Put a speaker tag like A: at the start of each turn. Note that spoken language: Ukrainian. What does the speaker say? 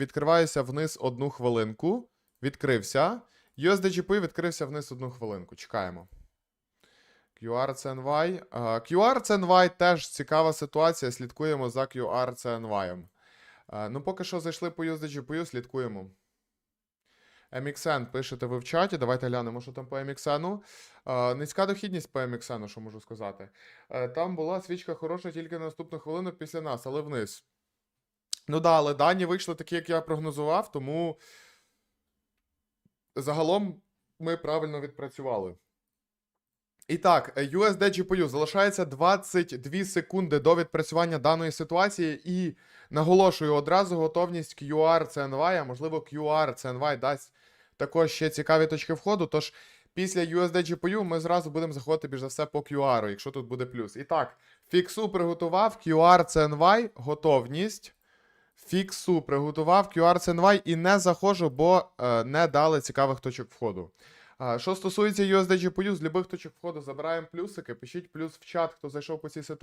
A: Відкриваюся вниз одну хвилинку. Відкрився. USDGP відкрився вниз одну хвилинку. Чекаємо. QRCNY. QRCNY теж цікава ситуація. Слідкуємо за QRCNY. А, Ну, поки що зайшли по USDGP, слідкуємо. MXN пишете ви в чаті. Давайте глянемо, що там по MXN. Низька дохідність по MXN, що можу сказати. Е, Там була свічка хороша тільки на наступну хвилину після нас, але вниз. Ну да, але дані вийшли такі, як я прогнозував, тому загалом ми правильно відпрацювали. І так, USD GPU залишається 22 секунди до відпрацювання даної ситуації, і наголошую одразу готовність QR CNY, а можливо QR CNY дасть також ще цікаві точки входу. Тож після USD GPU ми зразу будемо заходити більш за все по QR, якщо тут буде плюс. І так, фіксу приготував, QR CNY, готовність. Фіксу приготував QR CNY і не заходжу, бо е, не дали цікавих точок входу. Е, Що стосується USD GPU, з любих точок входу забираємо плюсики. Пишіть плюс в чат, хто зайшов по цій ситуації.